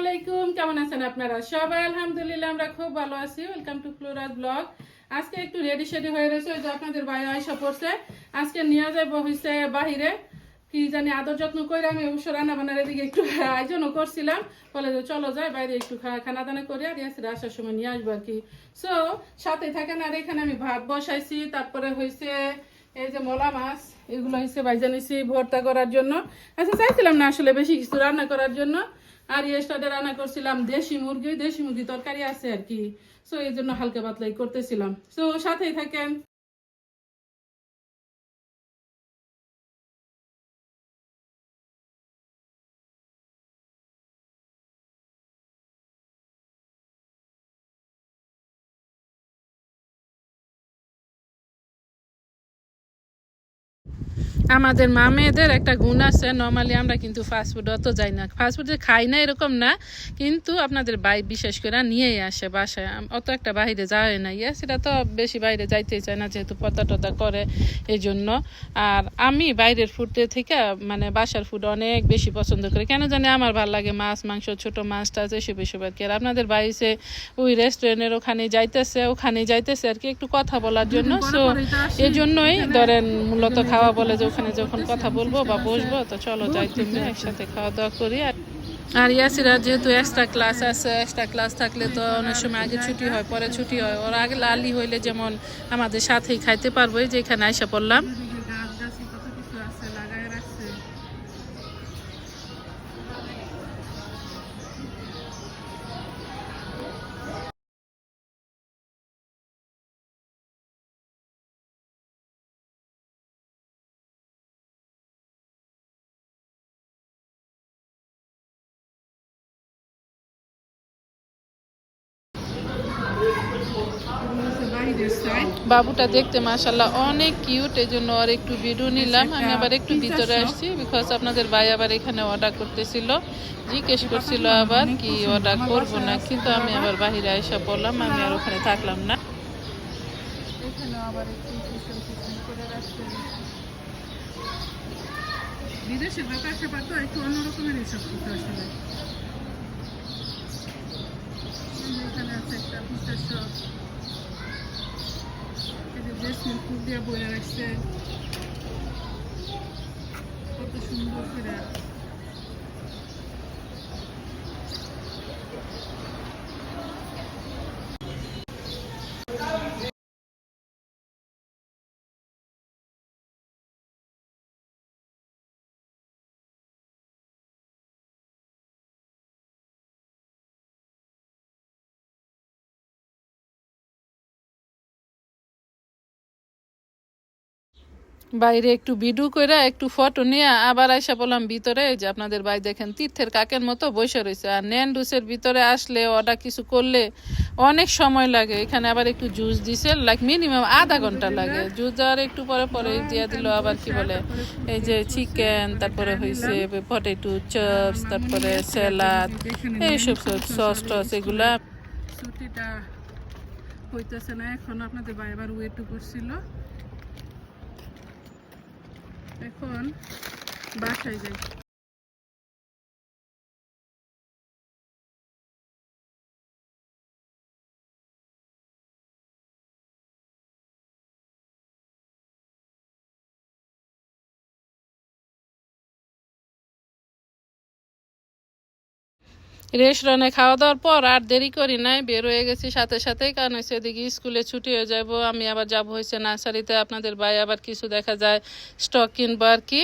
আলাইকুম, কেমন আছেন আপনারা? সবাই আলহামদুলিল্লাহ, আমরা খুব ভালো আছি। ওয়েলকাম টু ফ্লোরাজ ব্লগ আজকে একটু রেডি শেডি হয়ে রয়েছে, ওই যে আপনাদের ভাই আয়সা পড়ছে। আজকে নিয়ে যাইব হইছে বাহিরে। কি জানি আদর যত্ন করে আমি অবশ্য রান্না বান্নার এদিকে একটু আয়োজনও করছিলাম। বলে যে চলো যাই, বাইরে একটু খানা দানা করে, আর ইয়াসির আসার সময় নিয়ে আসব আর কি। সো সাথে থাকেন, আর এখানে আমি ভাত বসাইছি, তারপরে হয়েছে এই যে মলা মাছ, এগুলো হয়েছে ভাইজা নিছি ভর্তা করার জন্য। আচ্ছা চাইছিলাম না আসলে বেশি কিছু রান্না করার জন্য। আর ইয়েস্টারডে রান্না করছিলাম দেশি মুরগি দেশি মুরগি তরকারি আছে আর কি। সো এই জন্য হালকা পাতলাই করতেছিলাম। সো সাথেই থাকেন। আমাদের মা মেয়েদের একটা গুণ আছে। নর্মালি আমরা কিন্তু ফাস্টফুড অত যাই না। ফাস্টফুড যে খাই না এরকম না কিন্তু আপনাদের বাই বিশেষ করে নিয়েই আসে বাসায়। অত একটা বাইরে যায় না। ইয়ে সেটা তো বেশি বাইরে যাইতেই চায় না যেহেতু পতা টতা করে এই জন্য আর আমি বাইরের ফুডের থেকে মানে বাসার ফুড অনেক বেশি পছন্দ করি। কেন জানি আমার ভালো লাগে মাছ মাংস ছোট মাছ টাছ এসব এসব আর কি। আর আপনাদের বাড়িতে ওই রেস্টুরেন্টের ওখানে যাইতেছে ওখানে যাইতেছে আর কি একটু কথা বলার জন্য। সো এই জন্যই ধরেন মূলত খাওয়া বলে যে ওখানে যখন কথা বলব বা বসবো, তো চলো যাই তুমি একসাথে খাওয়া দাওয়া করি। আর আর ইয়াসিরা যেহেতু এক্সট্রা ক্লাস আছে এক্সট্রা ক্লাস থাকলে তো অনেক সময় আগে ছুটি হয়, পরে ছুটি হয়। ওর আগে লালি হইলে যেমন আমাদের সাথেই খাইতে পারব যে এখানে আইসা পড়লাম। বাবুটা দেখতে মাশাল্লাহ অনেক কিউট এই জন্য আর একটু ভিডিও নিলাম। আমি আবার একটু ভিতরে আসছি বিকজ আপনাদের ভাই আবার এখানে অর্ডার করতেছিল। জিজ্ঞেস করছিল আবার কি অর্ডার করব না কিন্তু আমি আবার বাহিরে এসে বললাম আমি আর ওখানে থাকলাম না। বিদেশে ব্যাপার স্যাপার তো একটু অন্যরকমের সব কিছু আসলে এই যে এখানে আছে একটা পিসের শপ এই যে জেসমিন ফুল দিয়ে বাইরে একটু বিডু কইরা একটু ফটো নিয়ে আবার আইসা বললাম, ভিতরে যে আপনাদের ভাই দেখেন, তীর্থের কাকের মতো বসে রয়েছে আর ন্যান্ডুসের ভিতরে আসলে অর্ডার কিছু করলে অনেক সময় লাগে। এখানে আবার একটু জুস দিছে লাইক মিনিমাম আধা ঘণ্টা লাগে। জুস দেওয়ার একটু পরে পরে দিয়ে দিল, আবার কি বলে, এই যে চিকেন, তারপরে হয়েছে পটেটো চপস তারপরে স্যালাড এইসব সব সস টস এগুলা। হইতেছে না, এখন আপনাদের ভাই আবার ওয়েট করছিল। এখন বাসায় যাই। রেস্টুরেন্টে খাওয়া দাওয়ার পর আর দেরি করি নাই বের হয়ে গেছি সাথে সাথেই কারণ হচ্ছে এদিকে স্কুলে ছুটি হয়ে যাব আমি আবার যাব হয়েছে নার্সারিতে আপনাদের ভাই আবার কিছু দেখা যায় স্টক কিনবো আর কি।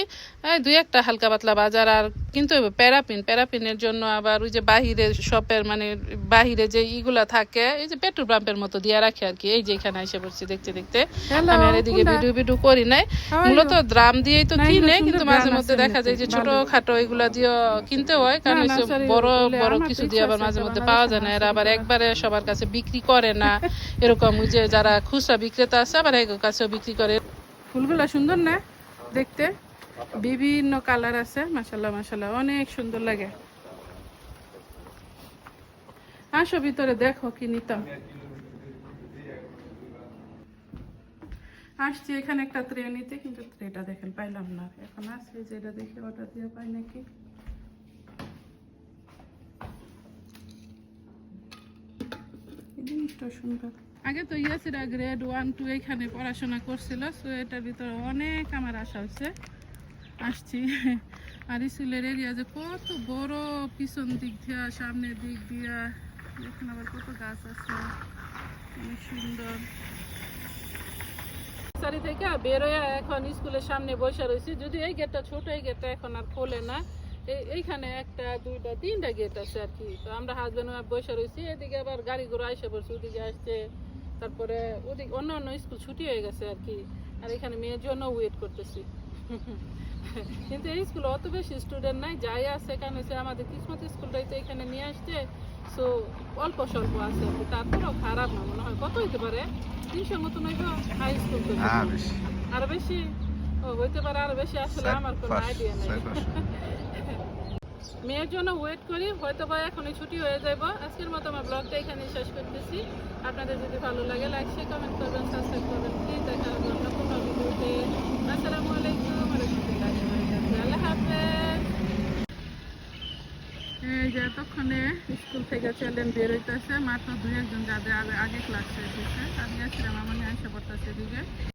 দুই একটা হালকা পাতলা বাজার আর কিন্তু প্যারাপিন প্যারাপিনের জন্য আবার ওই যে বাহিরে শপের মানে বাহিরে যে ইগুলা থাকে এই যে পেট্রোল পাম্পের মতো দিয়ে রাখে আর কি এই যে এখানে এসে পড়ছি দেখতে দেখতে। আমি আর এদিকে ভিডিও ভিডিও করি নাই। মূলত দ্রাম দিয়েই তো কিনে কিন্তু মাঝে মধ্যে দেখা যায় যে ছোট খাটো এগুলা দিয়ে কিনতে হয় কারণ বড় বড় আমার তো কিছু দিয়ে আবার মাঝে মধ্যে পাওয়া যায় না এরা আবার একবারে সবার কাছে বিক্রি করে না। এরকম ওই যে যারা খুচরা বিক্রেতা আছে আবার এর কাছেও বিক্রি করে। ফুলগুলা সুন্দর না দেখতে? বিভিন্ন কালার আছে মাসাল্লাহ মাসাল্লাহ অনেক সুন্দর লাগে। আসো ভিতরে দেখো কি নিতাম। আসছি এখানে একটা ট্রে নিতে কিন্তু ট্রেটা দেখেন পাইলাম না। এখন আসছে যেটা দেখে অর্ডার দিয়ে পাই নাকি? জিনিসটা সুন্দর আগে তো ইয়াসিরা গ্রেড ওয়ান টু এখানে পড়াশোনা করছিল সো এটার ভিতরে অনেক আমার আশা হচ্ছে, আসছি। আর স্কুলের এরিয়া যে কত বড়, পিছন দিক দিয়া সামনের দিক দিয়া এখানে আবার কত গাছ আছে, অনেক সুন্দর। নার্সারি থেকে বেরোয় এখন স্কুলের সামনে বসে রয়েছি, যদি এই গেটটা ছোট, এই গেটটা এখন আর খোলে না। এইখানে একটা দুইটা তিনটা গেট আছে আর কি। তো আমরা হাজবেন্ড ওয়াইফ বসে রয়েছি এদিকে আবার গাড়ি ঘোড়া এসে পড়ছে ওদিকে আসছে। তারপরে ওদিকে অন্য অন্য স্কুল ছুটি হয়ে গেছে আর কি। আর এখানে মেয়ের জন্য ওয়েট করতেছি। কিন্তু এই স্কুলে অত বেশি স্টুডেন্ট নাই যাই আছে কারণ হচ্ছে আমাদের কিসমত স্কুলটাই তো এখানে নিয়ে আসছে। সো অল্প স্বল্প আছে আর কি। তারপরেও খারাপ না মনে হয়। কত হইতে পারে? তিনশো মতন হইব হাই স্কুল তো আরও বেশি? ও হইতে পারে আরও বেশি আসলে আমার কোনো আইডিয়া নাই। মেয়ের জন্য ওয়েট করি হয়তো বা এখনই ছুটি হয়ে যাব আজকের মতো আমার ব্লগটা এখানে শেষ করতেছি। আপনাদের যদি ভালো লাগে লাইক শেয়ার কমেন্ট করবেন সাবস্ক্রাইব করবেন প্লিজ দেখা হবে অন্য কোনো ভিডিওতে। আসসালামু আলাইকুম আল্লাহ হাফেজ। এই যে এতক্ষণে স্কুল থেকে চ্যালেঞ্জ বের হইতেছে, মাত্র দুই একজন যাদের আগে ক্লাস শেষ হয়েছে আসছিলাম, আমার নিয়ে আসে পড়তেছে এদিকে।